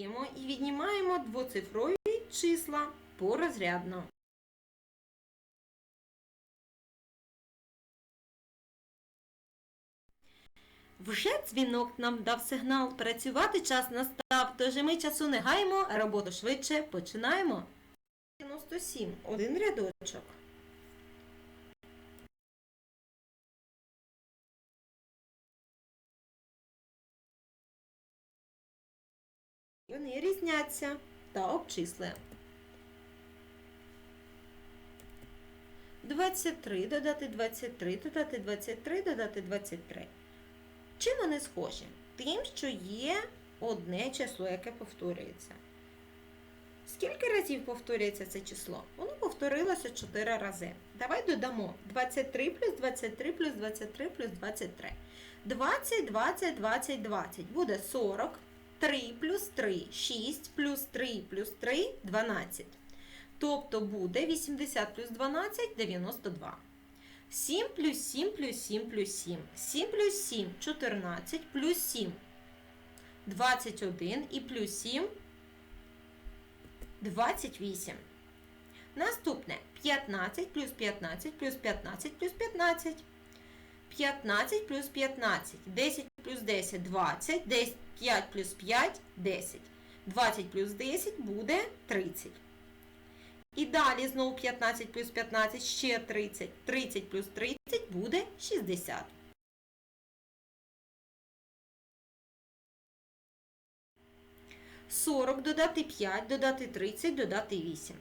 додаємо і віднімаємо двоцифрові числа порозрядно. Вже дзвінок нам дав сигнал. Працювати час настав, тож ми часу не гаємо, роботу швидше починаємо. 97. Один рядочок. Вони різняться та обчислюємо. 23 додати 23, додати 23, додати 23. Чим вони схожі? Тим, що є одне число, яке повторюється. Скільки разів повторюється це число? Воно повторилося 4 рази. Давай додамо 23 плюс 23 плюс 23 плюс 23. 20, 20, 20, 20. Буде 40. 3 плюс 3, 6 плюс 3 плюс 3 12. Тобто буде 80 плюс 12 92. 7 плюс 7 плюс 7 плюс 7. 7 плюс 7 14 плюс 7 21 і плюс 7 28. Наступне 15 плюс 15 плюс 15 плюс 15. 15 плюс 15. 10 плюс 10 20. 10, 5 плюс 5 10. 20 плюс 10 буде 30. І далі знову 15 плюс 15 ще 30. 30 плюс 30 буде 60. Сорок додати 5, додати 30, додати 8.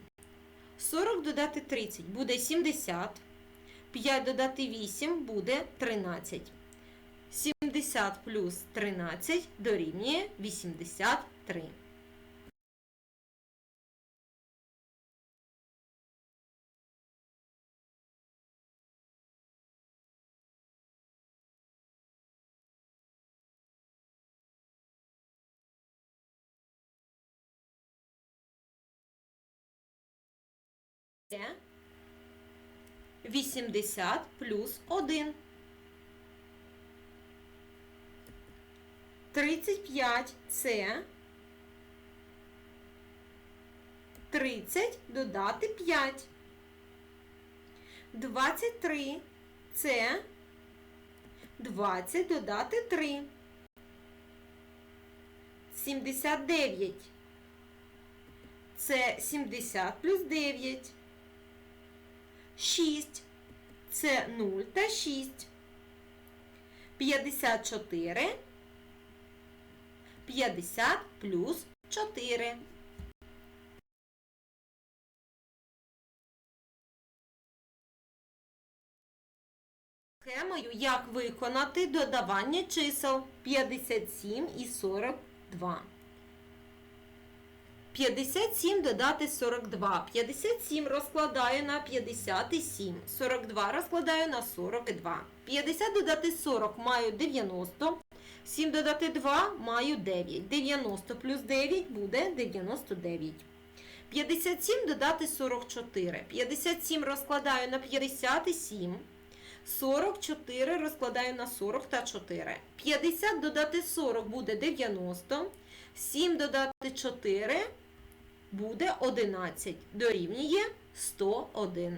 40 додати 30 буде 70. 5 додати 8 буде 13. 70 плюс 13 дорівнює 83. Це 80 плюс 1. 35 це 30 додати 5. 23 це 20 додати 3. 79 це 70 плюс 9. 6 це 0 та 6. 54 50 плюс 4. Схемою, як виконати додавання чисел 57 і 42. 57 додати 42. 57 розкладаю на 57. 42 розкладаю на 42. 50 додати 40 маю 90. 7 додати 2 маю 9. 90 плюс 9 буде 99. 57 додати 44. 57 розкладаю на 57. 44 розкладаю на 40 та 4. 50 додати 40 буде 90. 7 додати 4 буде 11. Дорівнює 101.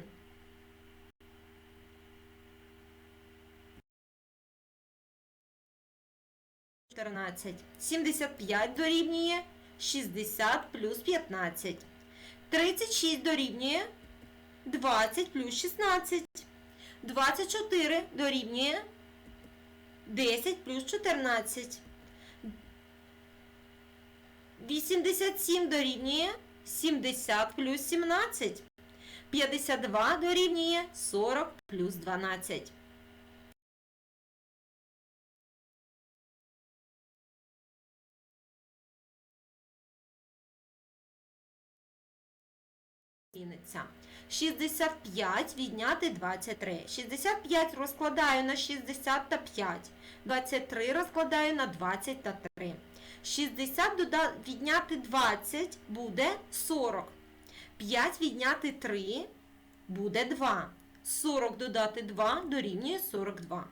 Чотирнадцять. 75 дорівнює 60 плюс 15. 36 дорівнює 20 плюс 16. 24 дорівнює 10 плюс 14. 87 дорівнює 70 плюс 17. 52 дорівнює 40 плюс 12. Зміниться. 65 відняти 23. 65 розкладаю на 60 та 5. 23 розкладаю на 20 та 3. 60 дода... відняти 20 буде 40. 5 відняти 3 буде 2. 40 додати 2 дорівнює 42.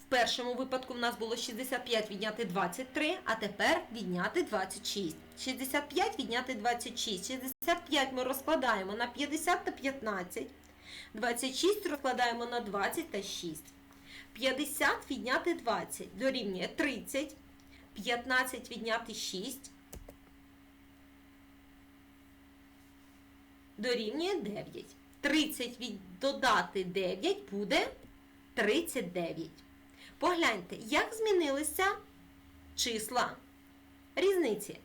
В першому випадку в нас було 65 відняти 23, а тепер відняти 26. 65 відняти 26. 65 ми розкладаємо на 50 та 15. 26 розкладаємо на 20 та 6. 50 відняти 20 дорівнює 30. 15 відняти 6 дорівнює 9. 30 від додати 9 буде 39. Погляньте, як змінилися числа різниці.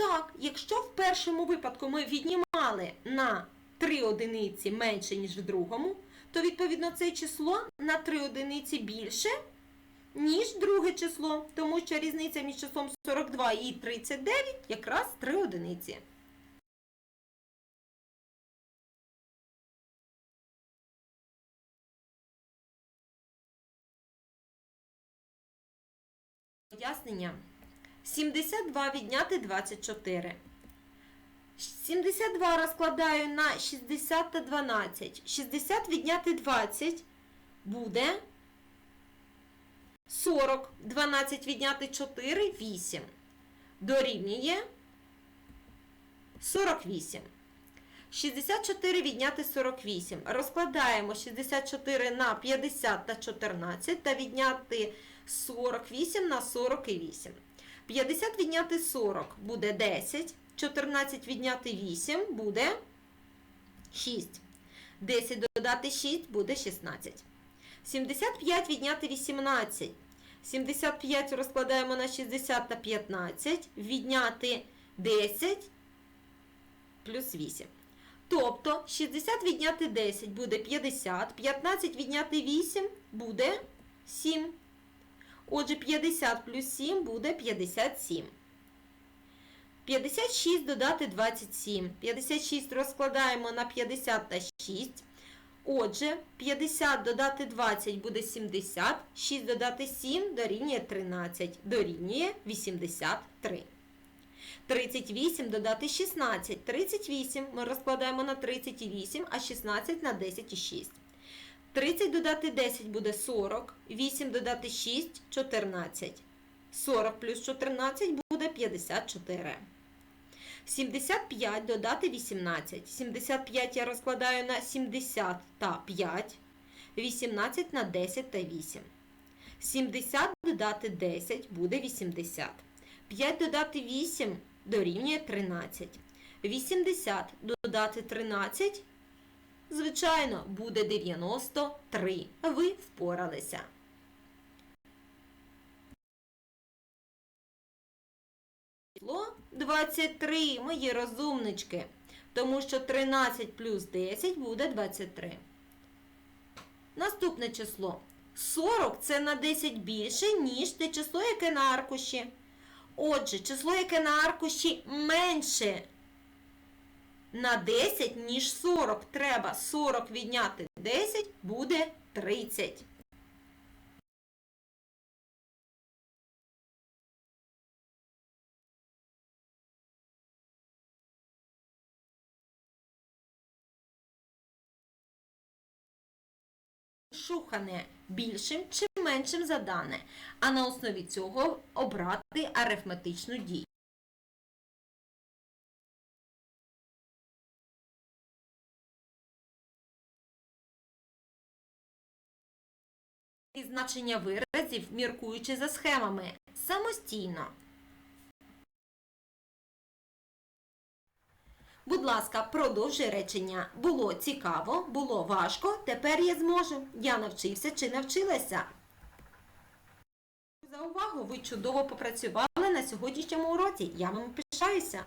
Так, якщо в першому випадку ми віднімали на 3 одиниці менше, ніж в другому, то відповідно це число на 3 одиниці більше, ніж друге число, тому що різниця між числом 42 і 39 якраз 3 одиниці. Пояснення. 72 відняти 24. 72 розкладаю на 60 та 12. 60 відняти 20 буде 40. 12 відняти 4 8. Дорівнює 48. 64 відняти 48. Розкладаємо 64 на 50 та 14 та відняти 48 на 48. 50 відняти 40 буде 10. 14 відняти 8 буде 6. 10 додати 6 буде 16. 75 відняти 18. 75 розкладаємо на 60 та 15. Відняти 10 плюс 8. Тобто 60 відняти 10 буде 50, 15 відняти 8 буде 7. Отже, 50 плюс 7 буде 57. 56 додати 27. 56 розкладаємо на 50 та 6. Отже, 50 додати 20 буде 70. 6 додати 7 дорівнює 13. Дорівнює 83. 38 додати 16. 38 ми розкладаємо на 38, а 16 на 10 і 6. 30 додати 10 буде 40. 8 додати 6 14. 40 плюс 14 буде 54. 75 додати 18. 75 я розкладаю на 70 та 5. 18 на 10 та 8. 70 додати 10 буде 80. 5 додати 8 дорівнює 13. 80 додати 13, звичайно, буде 93. Ви впоралися. Число 23, мої розумнички. Тому що 13 плюс 10 буде 23. Наступне число. 40 це на 10 більше, ніж те число, яке на аркуші. Отже, число, яке на аркуші менше на 10, ніж 40. Треба 40 відняти 10, буде 30. Шухане більшим чи меншим за дане, а на основі цього обрати арифметичну дію. Значення виразів, міркуючи за схемами, самостійно. Будь ласка, продовжуй речення. Було цікаво, було важко, тепер я зможу. Я навчився чи навчилася. За увагу! Ви чудово попрацювали на сьогоднішньому уроці. Я вам пишаюся.